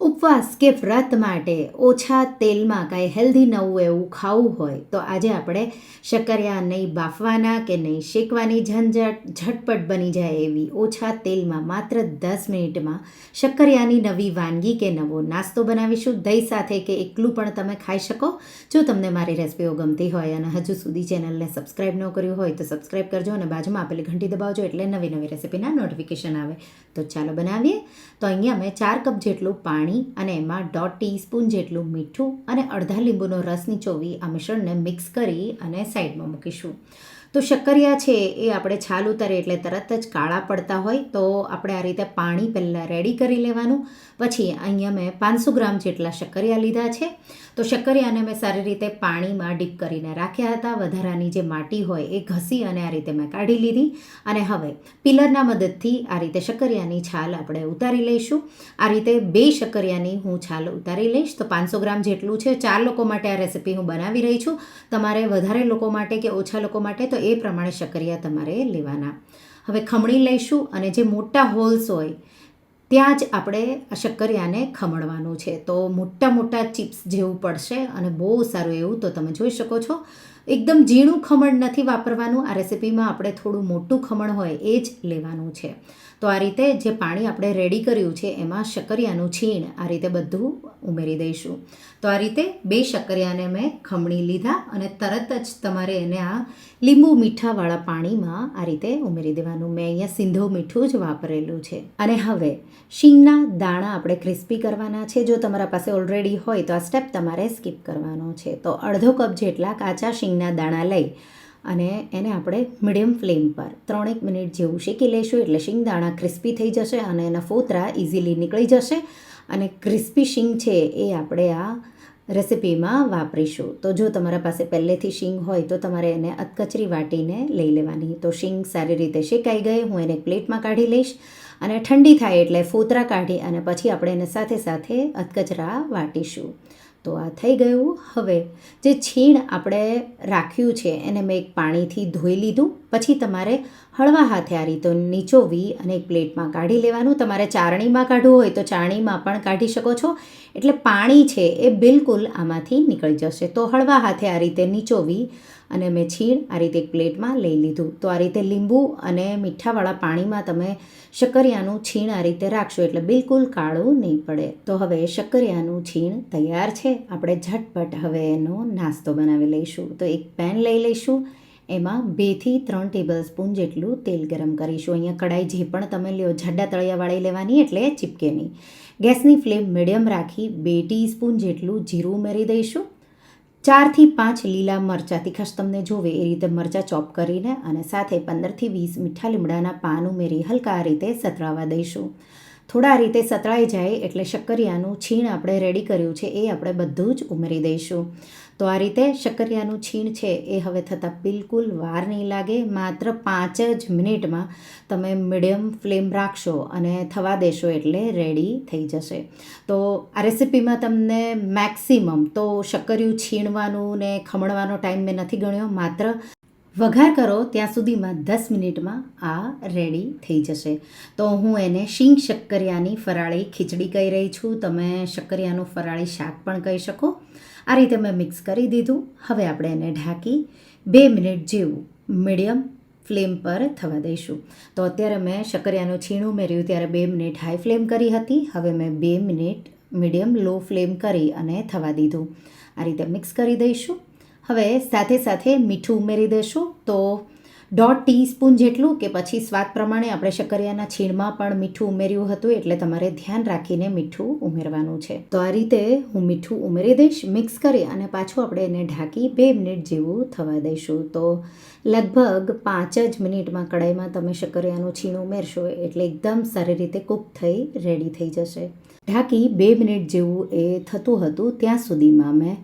ઉપવાસ કે વ્રત માટે ઓછા તેલમાં કાંઈ હેલ્ધી નવું એવું ખાવું હોય, તો આજે આપણે શક્કરિયા નહીં બાફવાના કે નહીં શેકવાની ઝંઝટ, ઝટપટ બની જાય એવી ઓછા તેલમાં માત્ર દસ મિનિટમાં શક્કરિયાની નવી વાનગી કે નવો નાસ્તો બનાવીશું. દહીં સાથે કે એકલું પણ તમે ખાઈ શકો. જો તમને મારી રેસિપીઓ ગમતી હોય અને હજુ સુધી ચેનલને સબસ્ક્રાઈબ ન કર્યું હોય, તો સબસ્ક્રાઈબ કરજો અને બાજુમાં આપેલી ઘંટી દબાવજો એટલે નવી નવી રેસિપીના નોટિફિકેશન આવે. તો ચાલો બનાવીએ. તો અહીંયા મેં ચાર કપ જેટલું પાણી અને એમાં દોઢ ટીસ્પૂન જેટલું મીઠું અને અડધા લીંબુનો રસ નીચોવી આ મિશ્રણને મિક્સ કરી અને સાઈડમાં મૂકીશું. તો શક્કરિયા છે એ આપણે છાલ ઉતારીએ એટલે તરત જ કાળા પડતા હોય તો આપણે આ રીતે પાણી પહેલાં રેડી કરી લેવાનું. પછી અહીંયા મેં પાંચસો ગ્રામ જેટલા શક્કરિયા લીધા છે. તો શક્કરિયાને મેં સારી રીતે પાણીમાં ડીપ કરીને રાખ્યા હતા. વધારાની જે માટી હોય એ ઘસી અને આ રીતે મેં કાઢી લીધી. અને હવે પિલરના મદદથી આ રીતે શક્કરિયાની છાલ આપણે ઉતારી લઈશું. આ રીતે બે શક્કરિયાની હું છાલ ઉતારી લઈશ. તો પાંચસો ગ્રામ જેટલું છે. ચાર લોકો માટે આ રેસીપી હું બનાવી રહી છું. તમારે વધારે લોકો માટે કે ઓછા લોકો માટે તો એ પ્રમાણે શક્કરિયા તમારે લેવાના. હવે ખમણી લઈશું અને જે મોટા હોલ્સ હોય, ત્યાં જ આપણે આ શક્કરિયાને ખમણવાનું છે. તો મોટા મોટા ચિપ્સ જેવું પડશે અને બહુ સારું એવું, તો તમે જોઈ શકો છો. એકદમ ઝીણું ખમણ નથી વાપરવાનું. આ રેસિપીમાં આપણે થોડું મોટું ખમણ હોય એ જ લેવાનું છે. તો આ રીતે જે પાણી આપણે રેડી કર્યું છે, એમાં શક્કરિયાનું છીણ આ રીતે બધું ઉમેરી દઈશું. તો આ રીતે બે શક્કરિયાને મેં ખમણી લીધા અને તરત જ તમારે એને આ લીંબુ મીઠાવાળા પાણીમાં આ રીતે ઉમેરી દેવાનું. મેં અહીંયા સિંધો મીઠું જ વાપરેલું છે. અને હવે શીંગના દાણા આપણે ક્રિસ્પી કરવાના છે. જો તમારા પાસે ઓલરેડી હોય તો આ સ્ટેપ તમારે સ્કીપ કરવાનો છે. તો અડધો કપ જેટલા કાચા શીંગના દાણા લઈ અને એને આપણે મીડિયમ ફ્લેમ પર ત્રણેક મિનિટ જેવું શેકી લઈશું એટલે શીંગદાણા ક્રિસ્પી થઈ જશે અને એના ફોતરા ઇઝીલી નીકળી જશે. અને ક્રિસ્પી શીંગ છે એ આપણે આ રેસિપીમાં વાપરીશું. તો જો તમારા પાસે પહેલેથી શીંગ હોય તો તમારે એને અધકચરી વાટીને લઈ લેવાની. તો શીંગ સારી રીતે શેકાઈ ગઈ, હું એને પ્લેટમાં કાઢી લઈશ. અને ઠંડી થાય એટલે ફોતરા કાઢી અને પછી આપણે એને સાથે સાથે અધકચરા વાટીશું. તો આ થઈ ગયું. હવે જે છીણ આપણે રાખ્યું છે એને મેં એક પાણીથી ધોઈ લીધું. પછી તમારે હળવા હાથે આ રીતે નીચોવી અને એક પ્લેટમાં કાઢી લેવાનું. તમારે ચારણીમાં કાઢવું હોય તો ચારણીમાં પણ કાઢી શકો છો. એટલે પાણી છે એ બિલકુલ આમાંથી નીકળી જશે. તો હળવા હાથે આ રીતે નીચોવી અને મેં છીણ આ રીતે એક પ્લેટમાં લઈ લીધું. તો આ રીતે લીંબુ અને મીઠાવાળા પાણીમાં તમે શક્કરિયાનું છીણ આ રીતે રાખશો એટલે બિલકુલ કાળું નહીં પડે. તો હવે શક્કરિયાનું છીણ તૈયાર છે. આપણે ઝટપટ હવે એનો નાસ્તો બનાવી લઈશું. તો એક પેન લઈ લઈશું. એમાં બેથી ત્રણ ટેબલ સ્પૂન જેટલું તેલ ગરમ કરીશું. અહીંયા કડાઈ જે પણ તમે લ્યો, જાડા તળિયાવાળી લેવાની એટલે ચીપકે નહીં. ગેસની ફ્લેમ મીડિયમ રાખી બે ટીસ્પૂન જેટલું જીરું ઉમેરી દઈશું. ચારથી પાંચ લીલા મરચાં તીખાશ તમને જોવે એ રીતે મરચાં ચોપ કરીને અને સાથે પંદરથી વીસ મીઠા લીમડાના પાન ઉમેરી હલકા રીતે સતરાવા દઈશું. થોડા રીતે સતરાઈ જાય એટલે શક્કરિયાનું છીણ આપણે રેડી કર્યું છે એ આપણે બધું જ ઉમેરી દઈશું. તો આ રીતે શક્કરિયાનું છીણ છે એ હવે થતાં બિલકુલ વાર નહીં લાગે. માત્ર પાંચ જ મિનિટમાં તમે મીડિયમ ફ્લેમ રાખશો અને થવા દેશો એટલે રેડી થઈ જશે. તો આ રેસિપીમાં તમને મેક્સિમમ તો શક્કરિયું છીણવાનું ને ખમણવાનો ટાઈમ મેં નથી ગણ્યો, માત્ર વઘાર કરો ત્યાં સુધીમાં દસ મિનિટમાં આ રેડી થઈ જશે. તો હું એને શીંગ શક્કરિયાની ફરાળી ખીચડી કહી રહી છું. તમે શક્કરિયાનું ફરાળી શાક પણ કહી શકો. આ રીતે મેં મિક્સ કરી દીધું. હવે આપણે એને ઢાંકી બે મિનિટ જેવું મીડિયમ ફ્લેમ પર થવા દઈશું. તો અત્યારે મેં શક્કરિયાનું છીણું ઉમેર્યું, ત્યારે બે મિનિટ હાઈ ફ્લેમ કરી હતી. હવે મેં બે મિનિટ મીડિયમ લો ફ્લેમ કરી અને થવા દીધું. આ રીતે મિક્સ કરી દઈશું. હવે સાથે સાથે મીઠું ઉમેરી દઈશું તો દોઢ ટીસ્પૂન જેટલું કે પછી સ્વાદ પ્રમાણે આપણે શક્કરિયાના છીણમાં પણ મીઠું ઉમેર્યું હતું એટલે તમારે ધ્યાન રાખીને મીઠું ઉમેરવાનું છે. તો આ રીતે હું મીઠું ઉમેરી દઈશ, મિક્સ કરી અને પાછું આપણે એને ઢાંકી બે મિનિટ જેવું થવા દઈશું. તો લગભગ પાંચ જ મિનિટમાં કડાઈમાં તમે શક્કરિયાનું છીણ ઉમેરશો એટલે એકદમ સારી રીતે કૂક થઈ, રેડી થઈ જશે. ઢાંકી બે મિનિટ જેવું એ થતું હતું ત્યાં સુધીમાં મેં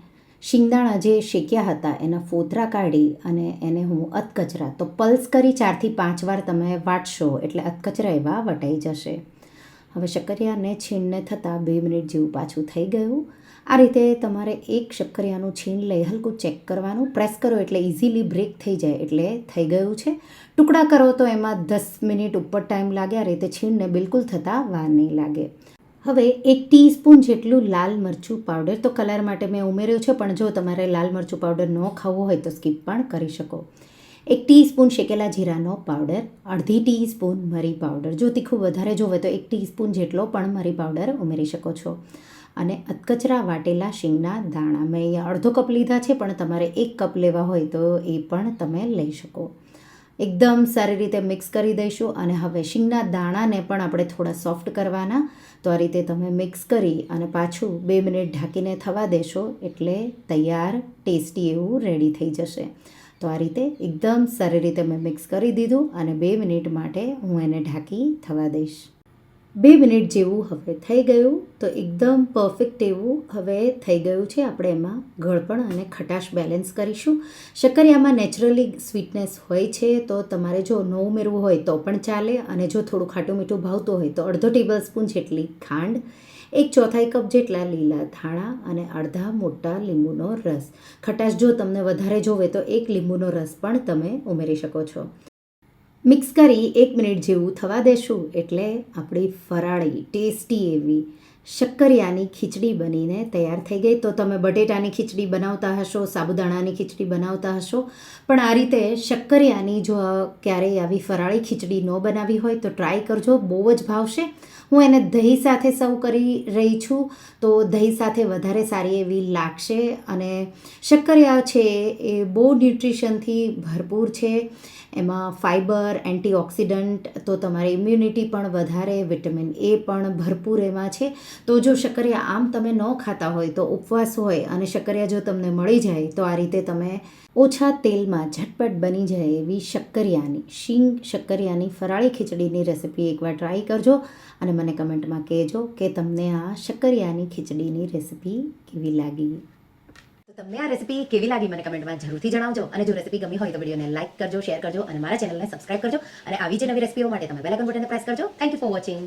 શિંગદાણા જે શેક્યા હતા, એના ફોતરા કાઢી અને એને હું અધકચરા, તો પલ્સ કરી ચારથી પાંચ વાર તમે વાટશો એટલે અધકચરા એવા વટાઈ જશે. હવે શક્કરિયાને છીણને થતાં બે મિનિટ જેવું પાછું થઈ ગયું. આ રીતે તમારે એક શક્કરિયાનું છીણ લઈ હલકું ચેક કરવાનું. પ્રેસ કરો એટલે ઇઝીલી બ્રેક થઈ જાય એટલે થઈ ગયું છે. ટુકડા કરો તો એમાં દસ મિનિટ ઉપર ટાઈમ લાગે. આ રીતે છીણને બિલકુલ થતાં વાર નહીં લાગે. હવે એક ટીસ્પૂન જેટલું લાલ મરચું પાવડર તો કલર માટે મેં ઉમેર્યું છે, પણ જો તમારે લાલ મરચું પાવડર ન ખાવો હોય તો સ્કીપ પણ કરી શકો. એક ટીસ્પૂન શેકેલા જીરાનો પાવડર, અડધી ટીસ્પૂન મરી પાવડર. જો તીખું વધારે જોવે તો એક ટીસ્પૂન જેટલો પણ મરી પાવડર ઉમેરી શકો છો. અને અધકચરા વાટેલા શીંગના દાણા. મેં અહીંયા અડધો કપ લીધા છે, પણ તમારે એક કપ લેવા હોય તો એ પણ તમે લઈ શકો. એકદમ સારી રીતે મિક્સ કરી દઈશું અને હવે શીંગના દાણાને પણ આપણે થોડા સોફ્ટ કરવાના. તો આ રીતે તમે મિક્સ કરી અને પાછું બે મિનિટ ઢાંકીને થવા દેશો એટલે તૈયાર, ટેસ્ટી એવું રેડી થઈ જશે. તો આ રીતે એકદમ સારી રીતે મેં મિક્સ કરી દીધું અને બે મિનિટ માટે હું એને ઢાંકી થવા દઈશ. બે મિનિટ જેવું હવે થઈ ગયું, તો એકદમ પરફેક્ટ એવું હવે થઈ ગયું છે. આપણે એમાં ગળપણ અને ખટાશ બેલેન્સ કરીશું. શક્કરિયામાં નેચરલી સ્વીટનેસ હોય છે, તો તમારે જો ન ઉમેરવું હોય તો પણ ચાલે, અને જો થોડું ખાટું મીઠું ભાવતું હોય તો અડધો ટેબલ સ્પૂન જેટલી ખાંડ, એક ચોથાઈ કપ જેટલા લીલા ધાણા, અને અડધા મોટા લીંબુનો રસ. ખટાશ જો તમને વધારે જોવે તો એક લીંબુનો રસ પણ તમે ઉમેરી શકો છો. મિક્સ કરી એક મિનિટ જેવું થવા દેશું. એટલે આપણી ફરાળી ટેસ્ટી એવી શક્કરિયાની ખીચડી બનીને તૈયાર થઈ ગઈ. તો તમે બટેટાની ખીચડી બનાવતા હશો, સાબુદાણાની ખીચડી બનાવતા હશો. પણ આ રીતે શક્કરિયાની જો ક્યારેય આવી ફરાળી ખીચડી ન બનાવી હોય તો ટ્રાય કરજો, બહુ જ ભાવશે. હું એને દહીં સાથે સર્વ કરી રહી છું, તો દહીં સાથે વધારે સારી એવી લાગશે અને શક્કરિયા છે એ બહુ ન્યુટ્રિશનથી ભરપૂર છે. એમાં ફાઇબર એન્ટીઓક્સિડન્ટ, તો તમારી ઇમ્યુનિટી પણ વધારે, વિટામિન એ પણ ભરપૂર એમાં છે. તો જો શક્કરિયા આમ તમે ન ખાતા હોય તો ઉપવાસ હોય અને શક્કરિયા જો તમને મળી જાય તો આ રીતે તમે ઓછા તેલમાં ઝટપટ બની જાય એવી શક્કરિયાની, શીંગ શક્કરિયાની ફરાળી ખીચડીની રેસીપી એકવાર ટ્રાય કરજો અને મને કમેન્ટમાં કહેજો કે તમને આ શક્કરિયાની ખીચડીની રેસિપી કેવી લાગી. તો તમને આ રેસીપી કેવી લાગી મને કમેન્ટમાં જરૂરથી જણાવજો અને જો રેસીપી ગમી હોય તો વિડીયોને લાઇક કરજો, શેર કરજો અને મારા ચેનલને સબસ્ક્રાઇબ કરજો અને આવી જ નવી રેસીપીઓ માટે તમે બેલ આઇકન બટનને પ્રેસ કરજો. Thank you for watching